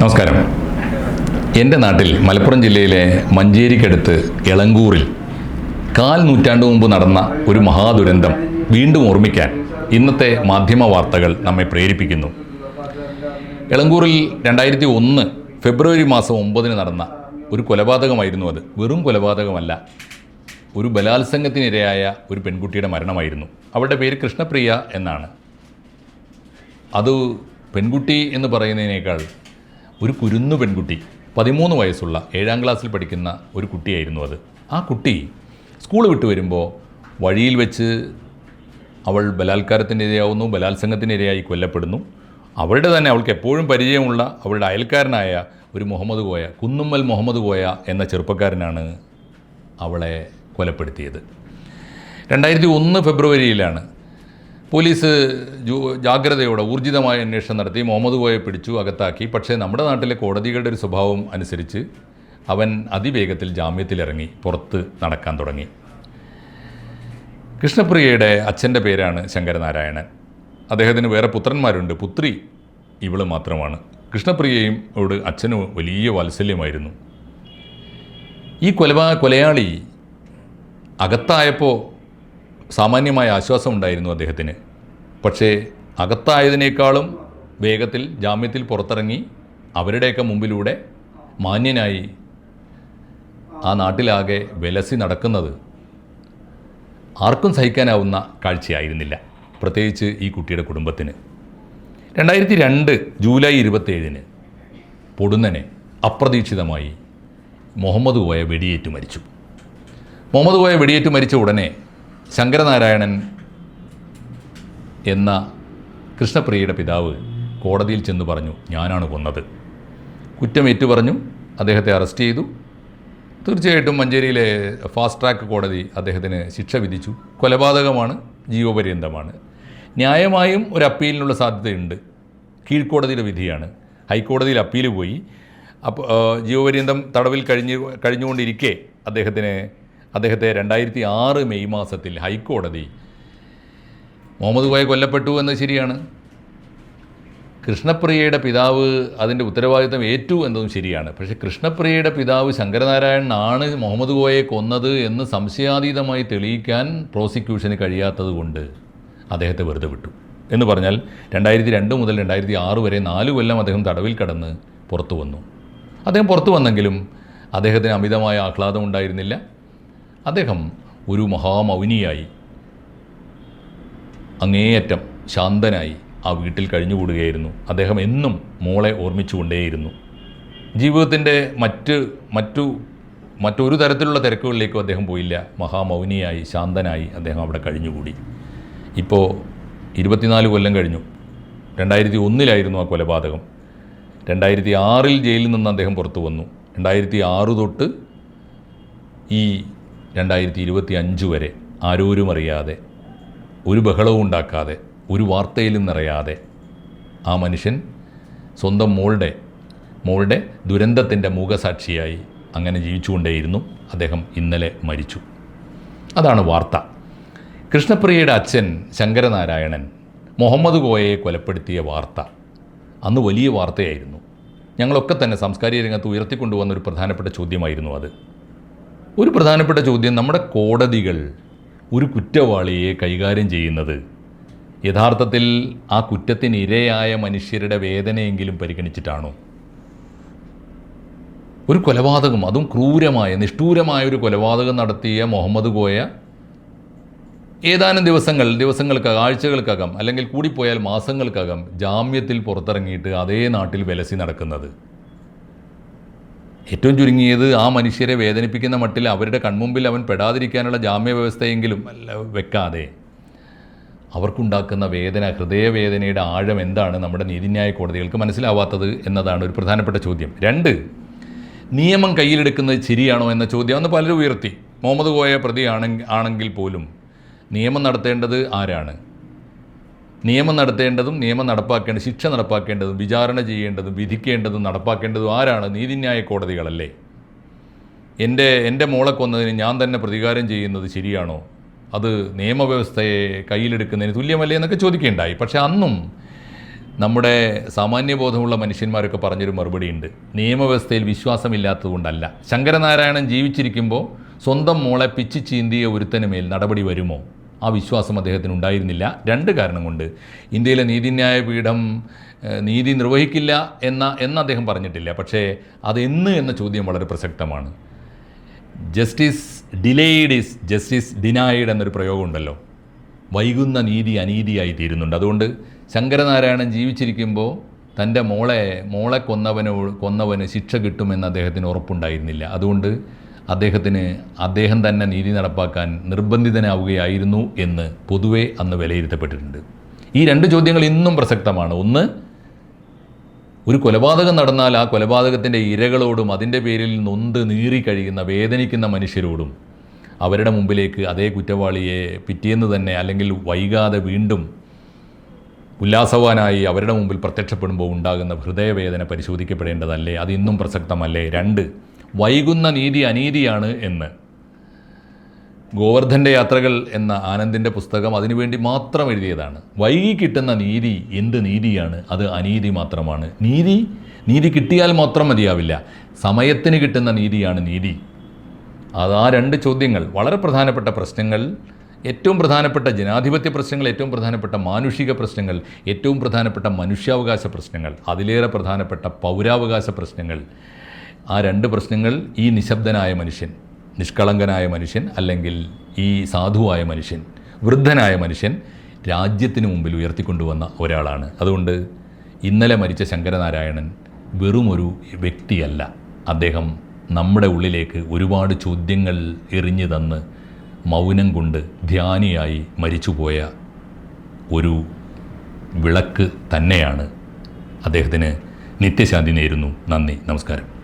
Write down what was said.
നമസ്കാരം. എന്റെ നാട്ടിൽ മലപ്പുറം ജില്ലയിലെ മഞ്ചേരിക്കടുത്ത് എളങ്കൂറിൽ കാൽ നൂറ്റാണ്ട് മുമ്പ് നടന്ന ഒരു മഹാദുരന്തം വീണ്ടും ഓർമ്മിക്കാൻ ഇന്നത്തെ മാധ്യമ വാർത്തകൾ നമ്മെ പ്രേരിപ്പിക്കുന്നു. എളങ്കൂറിൽ രണ്ടായിരത്തി ഒന്ന് ഫെബ്രുവരി മാസം ഒമ്പതിന് നടന്ന ഒരു കൊലപാതകമായിരുന്നു അത്. വെറും കൊലപാതകമല്ല ഒരു ബലാത്സംഗത്തിനിരയായ ഒരു പെൺകുട്ടിയുടെ മരണമായിരുന്നു. അവളുടെ പേര് കൃഷ്ണപ്രിയ എന്നാണ്. അത് പെൺകുട്ടി എന്ന് പറയുന്നതിനേക്കാൾ ഒരു കുരുന്നു പെൺകുട്ടി പതിമൂന്ന് വയസ്സുള്ള ഏഴാം ക്ലാസ്സിൽ പഠിക്കുന്ന ഒരു കുട്ടിയായിരുന്നു അത്. ആ കുട്ടി സ്കൂൾ വിട്ടു വരുമ്പോൾ വഴിയിൽ വെച്ച് അവൾ ബലാത്കാരത്തിന്റെ ഇരയാവുന്നു ബലാത്സംഗത്തിന്റെ ഇരയായി കൊല്ലപ്പെടുന്നു. അവളുടെ തന്നെ അവൾക്ക് എപ്പോഴും പരിചയമുള്ള അവളുടെ അയൽക്കാരനായ ഒരു മുഹമ്മദ് കോയ കുന്നുമ്മൽ മുഹമ്മദ് കോയ എന്ന ചെറുപ്പക്കാരനാണ് അവളെ കൊലപ്പെടുത്തിയത്. രണ്ടായിരത്തി ഒന്ന് ഫെബ്രുവരിയിലാണ് പോലീസ് ജാഗ്രതയോടെ ഊർജിതമായ അന്വേഷണം നടത്തി. മുഹമ്മദ് കോയെ പിടിച്ചു അകത്താക്കി. പക്ഷേ നമ്മുടെ നാട്ടിലെ കോടതികളുടെ ഒരു സ്വഭാവം അനുസരിച്ച് അവൻ അതിവേഗത്തിൽ ജാമ്യത്തിലിറങ്ങി പുറത്ത് നടക്കാൻ തുടങ്ങി. കൃഷ്ണപ്രിയയുടെ അച്ഛന്റെ പേരാണ് ശങ്കരനാരായണൻ. അദ്ദേഹത്തിന് വേറെ പുത്രന്മാരുണ്ട്. പുത്രി ഇവൾ മാത്രമാണ്. കൃഷ്ണപ്രിയയും ഓട് അച്ഛന് വലിയ വാത്സല്യമായിരുന്നു. ഈ കൊലപാ കൊലയാളി അകത്തായപ്പോൾ സാമാന്യമായ ആശ്വാസം ഉണ്ടായിരുന്നു അദ്ദേഹത്തിന്. പക്ഷേ അകത്തായതിനേക്കാളും വേഗത്തിൽ ജാമ്യത്തിൽ പുറത്തിറങ്ങി അവരുടെയൊക്കെ മുമ്പിലൂടെ മാന്യനായി ആ നാട്ടിലാകെ വിലസി നടക്കുന്നത് ആർക്കും സഹിക്കാനാവുന്ന കാഴ്ചയായിരുന്നില്ല പ്രത്യേകിച്ച് ഈ കുട്ടിയുടെ കുടുംബത്തിന്. രണ്ടായിരത്തി രണ്ട് ജൂലൈ ഇരുപത്തേഴിന് പൊടുന്നനെ അപ്രതീക്ഷിതമായി മുഹമ്മദ് കോയ വെടിയേറ്റ് മരിച്ചു. മുഹമ്മദ് കോയ വെടിയേറ്റ് മരിച്ച ഉടനെ ശങ്കരനാരായണൻ എന്ന കൃഷ്ണപ്രിയയുടെ പിതാവ് കോടതിയിൽ ചെന്ന് പറഞ്ഞു ഞാനാണ് കൊന്നത്. കുറ്റം ഏറ്റുപറഞ്ഞു അദ്ദേഹത്തെ അറസ്റ്റ് ചെയ്തു. തീർച്ചയായിട്ടും മഞ്ചേരിയിലെ ഫാസ്റ്റ് ട്രാക്ക് കോടതി അദ്ദേഹത്തിന് ശിക്ഷ വിധിച്ചു. കൊലപാതകമാണ് ജീവപര്യന്തമാണ്. ന്യായമായും ഒരു അപ്പീലിനുള്ള സാധ്യതയുണ്ട്. കീഴ്ക്കോടതിയുടെ വിധിയാണ്. ഹൈക്കോടതിയിൽ അപ്പീൽ പോയി. അപ്പോൾ ജീവപര്യന്തം തടവിൽ കഴിഞ്ഞ് കഴിഞ്ഞുകൊണ്ടിരിക്കെ അദ്ദേഹത്തിന് അദ്ദേഹത്തെ രണ്ടായിരത്തി ആറ് മെയ് മാസത്തിൽ ഹൈക്കോടതി മുഹമ്മദ് കോയ കൊല്ലപ്പെട്ടു എന്നത് ശരിയാണ്. കൃഷ്ണപ്രിയയുടെ പിതാവ് അതിന്റെ ഉത്തരവാദിത്തം ഏറ്റു എന്നതും ശരിയാണ്. പക്ഷേ കൃഷ്ണപ്രിയയുടെ പിതാവ് ശങ്കരനാരായണനാണ് മുഹമ്മദ് ഗോയെ കൊന്നത് എന്ന് സംശയാതീതമായി തെളിയിക്കാൻ പ്രോസിക്യൂഷന് കഴിയാത്തത് കൊണ്ട് അദ്ദേഹത്തെ വെറുതെ വിട്ടു. എന്ന് പറഞ്ഞാൽ രണ്ടായിരത്തി രണ്ട് മുതൽ രണ്ടായിരത്തി ആറ് വരെ നാല് കൊല്ലം അദ്ദേഹം തടവിൽ കടന്ന് പുറത്തു വന്നു. അദ്ദേഹം പുറത്തു വന്നെങ്കിലും അദ്ദേഹത്തിന് അമിതമായ ആഹ്ലാദം ഉണ്ടായിരുന്നില്ല. അദ്ദേഹം ഒരു മഹാമൗനിയായി. അങ്ങേയറ്റം ശാന്തനായി ആ വീട്ടിൽ കഴിഞ്ഞുകൂടുകയായിരുന്നു. അദ്ദേഹം എന്നും മോളെ ഓർമ്മിച്ചുകൊണ്ടേയിരുന്നു. ജീവിതത്തിന്റെ മറ്റ് മറ്റു മറ്റൊരു തരത്തിലുള്ള തിരക്കുകളിലേക്കും അദ്ദേഹം പോയില്ല. മഹാമൗനിയായി ശാന്തനായി അദ്ദേഹം അവിടെ കഴിഞ്ഞുകൂടി. ഇപ്പോൾ ഇരുപത്തിനാല് കൊല്ലം കഴിഞ്ഞു. രണ്ടായിരത്തി ഒന്നിലായിരുന്നു ആ കൊലപാതകം. രണ്ടായിരത്തി ആറിൽ ജയിലിൽ നിന്ന് അദ്ദേഹം പുറത്തു വന്നു. രണ്ടായിരത്തി ആറ് തൊട്ട് ഈ രണ്ടായിരത്തി ഇരുപത്തി അഞ്ച് വരെ ആരോരും അറിയാതെ ഒരു ബഹളവും ഉണ്ടാക്കാതെ ഒരു വാർത്തയിലും നിറയാതെ ആ മനുഷ്യൻ സ്വന്തം മോളുടെ മോളുടെ ദുരന്തത്തിന്റെ മൂകസാക്ഷിയായി അങ്ങനെ ജീവിച്ചുകൊണ്ടേയിരുന്നു അദ്ദേഹം ഇന്നലെ മരിച്ചു. അതാണ് വാർത്ത. കൃഷ്ണപ്രിയയുടെ അച്ഛൻ ശങ്കരനാരായണൻ മുഹമ്മദ് കോയയെ കൊലപ്പെടുത്തിയ വാർത്ത. അന്ന് വലിയ വാർത്തയായിരുന്നു. ഞങ്ങളൊക്കെ തന്നെ സാംസ്കാരിക രംഗത്ത് ഉയർത്തിക്കൊണ്ടുവന്ന ഒരു പ്രധാനപ്പെട്ട ചോദ്യമായിരുന്നു അത്. ഒരു പ്രധാനപ്പെട്ട ചോദ്യം നമ്മുടെ കോടതികൾ ഒരു കുറ്റവാളിയെ കൈകാര്യം ചെയ്യുന്നത് യഥാർത്ഥത്തിൽ ആ കുറ്റത്തിന് ഇരയായ മനുഷ്യരുടെ വേദനയെങ്കിലും പരിഗണിച്ചിട്ടാണോ? ഒരു കൊലപാതകം അതും ക്രൂരമായ നിഷ്ഠൂരമായ ഒരു കൊലപാതകം നടത്തിയ മുഹമ്മദ് കോയ ഏതാനും ദിവസങ്ങൾ ദിവസങ്ങൾക്കകം ആഴ്ചകൾക്കകം അല്ലെങ്കിൽ കൂടിപ്പോയാൽ മാസങ്ങൾക്കകം ജാമ്യത്തിൽ പുറത്തിറങ്ങിയിട്ട് അതേ നാട്ടിൽ വിലസി നടക്കുന്നത്. ഏറ്റവും ചുരുങ്ങിയത് ആ മനുഷ്യരെ വേദനിപ്പിക്കുന്ന മട്ടിൽ അവരുടെ കൺമുമ്പിൽ അവൻ പെടാതിരിക്കാനുള്ള ജാമ്യ വ്യവസ്ഥയെങ്കിലും വെക്കാതെ. അവർക്കുണ്ടാക്കുന്ന വേദന ഹൃദയവേദനയുടെ ആഴം എന്താണ് നമ്മുടെ നീതിന്യായ കോടതികൾക്ക് മനസ്സിലാവാത്തത് എന്നതാണ് ഒരു പ്രധാനപ്പെട്ട ചോദ്യം. രണ്ട് നിയമം കയ്യിലെടുക്കുന്നത് ശരിയാണോ എന്ന ചോദ്യം അന്ന് പലരും ഉയർത്തി. മുഹമ്മദ് കോയ പ്രതി ആണെങ്കിൽ പോലും നിയമം നടത്തേണ്ടത് ആരാണ്? നിയമം നടത്തേണ്ടതും നിയമം നടപ്പാക്കേണ്ട ശിക്ഷ നടപ്പാക്കേണ്ടതും വിചാരണ ചെയ്യേണ്ടതും വിധിക്കേണ്ടതും നടപ്പാക്കേണ്ടതും ആരാണ്? നീതിന്യായ കോടതികളല്ലേ. എന്റെ എന്റെ മോളെ കൊന്നതിന് ഞാൻ തന്നെ പ്രതികാരം ചെയ്യുന്നത് ശരിയാണോ? അത് നിയമവ്യവസ്ഥയെ കയ്യിലെടുക്കുന്നതിന് തുല്യമല്ലേ എന്നൊക്കെ ചോദിക്കുകയുണ്ടായി പക്ഷേ അന്നും നമ്മുടെ സാമാന്യബോധമുള്ള മനുഷ്യന്മാരൊക്കെ പറഞ്ഞൊരു മറുപടിയുണ്ട്. നിയമവ്യവസ്ഥയിൽ വിശ്വാസമില്ലാത്തതുകൊണ്ടല്ല. ശങ്കരനാരായണൻ ജീവിച്ചിരിക്കുമ്പോൾ സ്വന്തം മോളെ പിച്ചു ചീന്തിയ ഒരുത്തനുമേൽ നടപടി വരുമോ? ആ വിശ്വാസം അദ്ദേഹത്തിന് ഉണ്ടായിരുന്നില്ല രണ്ട് കാരണം കൊണ്ട്. ഇന്ത്യയിലെ നീതിന്യായ പീഠം നീതി നിർവഹിക്കില്ല എന്ന എന്ന് അദ്ദേഹം പറഞ്ഞിട്ടില്ല. പക്ഷേ അത് അതെന്ന് എന്ന ചോദ്യം വളരെ പ്രസക്തമാണ്. Justice delayed is justice denied എന്നൊരു പ്രയോഗമുണ്ടല്ലോ വൈകുന്ന നീതി അനീതിയായി തീരുന്നുണ്ട്. അതുകൊണ്ട് ശങ്കരനാരായണൻ ജീവിച്ചിരിക്കുമ്പോൾ തന്റെ മോളെ മോളെ കൊന്നവന് കൊന്നവന് ശിക്ഷ കിട്ടുമെന്ന് അദ്ദേഹത്തിന് ഉറപ്പുണ്ടായിരുന്നില്ല. അതുകൊണ്ട് അദ്ദേഹത്തിന് അദ്ദേഹം തന്നെ നീതി നടപ്പാക്കാൻ നിർബന്ധിതനാവുകയായിരുന്നു എന്ന് പൊതുവെ അന്ന് വിലയിരുത്തപ്പെട്ടിട്ടുണ്ട്. ഈ രണ്ട് ചോദ്യങ്ങൾ ഇന്നും പ്രസക്തമാണ്. ഒന്ന് ഒരു കൊലപാതകം നടന്നാൽ ആ കൊലപാതകത്തിന്റെ ഇരകളോടും അതിന്റെ പേരിൽ നൊന്ത് നീറി കഴിയുന്ന വേദനിക്കുന്ന മനുഷ്യരോടും അവരുടെ മുമ്പിലേക്ക് അതേ കുറ്റവാളിയെ പിറ്റേന്ന് തന്നെ അല്ലെങ്കിൽ വൈകാതെ വീണ്ടും ഉല്ലാസവാനായി അവരുടെ മുമ്പിൽ പ്രത്യക്ഷപ്പെടുമ്പോൾ ഉണ്ടാകുന്ന ഹൃദയവേദന പരിശോധിക്കപ്പെടേണ്ടതല്ലേ? അത് ഇന്നും പ്രസക്തമല്ലേ? രണ്ട് വൈകുന്ന നീതി അനീതിയാണ് എന്ന്. ഗോവർദ്ധന്റെ യാത്രകൾ എന്ന ആനന്ദിന്റെ പുസ്തകം അതിനുവേണ്ടി മാത്രം എഴുതിയതാണ്. വൈകി കിട്ടുന്ന നീതി എന്ത് നീതിയാണ്? അത് അനീതി മാത്രമാണ്. നീതി നീതി കിട്ടിയാൽ മാത്രം മതിയാവില്ല. സമയത്തിന് കിട്ടുന്ന നീതിയാണ് നീതി. അത് ആ രണ്ട് ചോദ്യങ്ങൾ വളരെ പ്രധാനപ്പെട്ട പ്രശ്നങ്ങൾ ഏറ്റവും പ്രധാനപ്പെട്ട ജനാധിപത്യ പ്രശ്നങ്ങൾ ഏറ്റവും പ്രധാനപ്പെട്ട മാനുഷിക പ്രശ്നങ്ങൾ ഏറ്റവും പ്രധാനപ്പെട്ട മനുഷ്യാവകാശ പ്രശ്നങ്ങൾ അതിലേറെ പ്രധാനപ്പെട്ട പൗരാവകാശ പ്രശ്നങ്ങൾ ആ രണ്ട് പ്രശ്നങ്ങൾ ഈ നിശബ്ദനായ മനുഷ്യൻ നിഷ്കളങ്കനായ മനുഷ്യൻ അല്ലെങ്കിൽ ഈ സാധുവായ മനുഷ്യൻ വൃദ്ധനായ മനുഷ്യൻ രാജ്യത്തിന് മുമ്പിൽ ഉയർത്തിക്കൊണ്ടുവന്ന ഒരാളാണ്. അതുകൊണ്ട് ഇന്നലെ മരിച്ച ശങ്കരനാരായണൻ വെറുമൊരു വ്യക്തിയല്ല. അദ്ദേഹം നമ്മുടെ ഉള്ളിലേക്ക് ഒരുപാട് ചോദ്യങ്ങൾ എറിഞ്ഞു തന്ന് മൗനം കൊണ്ട് ധ്യാനിയായി മരിച്ചുപോയ ഒരു വിളക്ക് തന്നെയാണ്. അദ്ദേഹത്തിന് നിത്യശാന്തി നേരുന്നു. നന്ദി. നമസ്കാരം.